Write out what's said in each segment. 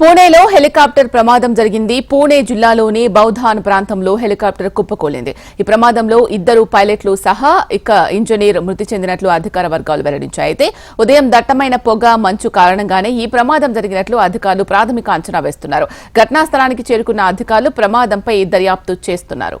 పూణేలో హెలికాప్టర్ ప్రమాదం జరిగింది. పూణే జిల్లాలోని బౌధాన్ ప్రాంతంలో హెలికాప్టర్ కుప్పకూలింది. ఈ ప్రమాదంలో ఇద్దరు పైలట్లు సహా ఇక ఇంజనీర్ మృతి చెందినట్లు అధికార వర్గాలు వెల్లడించాయి. అయితే ఉదయం దట్టమైన పొగ మంచు కారణంగానే ఈ ప్రమాదం జరిగినట్లు అధికారులు ప్రాథమిక అంచనా వేస్తున్నారు. ఘటనా స్థలానికి చేరుకున్న అధికారులు ప్రమాదంపై దర్యాప్తు చేస్తున్నారు.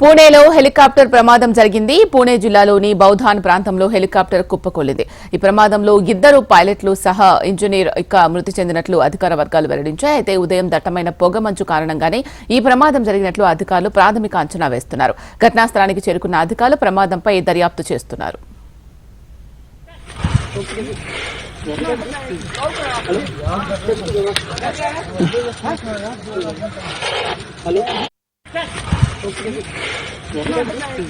పూణేలో హెలికాప్టర్ ప్రమాదం జరిగింది. పూణే జిల్లాలోని బౌధాన్ ప్రాంతంలో హెలికాప్టర్ కుప్పకూలింది. ఈ ప్రమాదంలో ఇద్దరు పైలట్లు సహా ఇంజనీర్ ఇక మృతి చెందినట్లు అధికార వర్గాలు వెల్లడించాయి. అయితే ఉదయం దట్టమైన పొగమంచు కారణంగానే ఈ ప్రమాదం జరిగినట్లు అధికారులు ప్రాథమిక అంచనా వేస్తున్నారు. ఘటనా స్థలానికి చేరుకున్న అధికారులు ప్రమాదంపై దర్యాప్తు చేస్తున్నారు. 都不给我们家是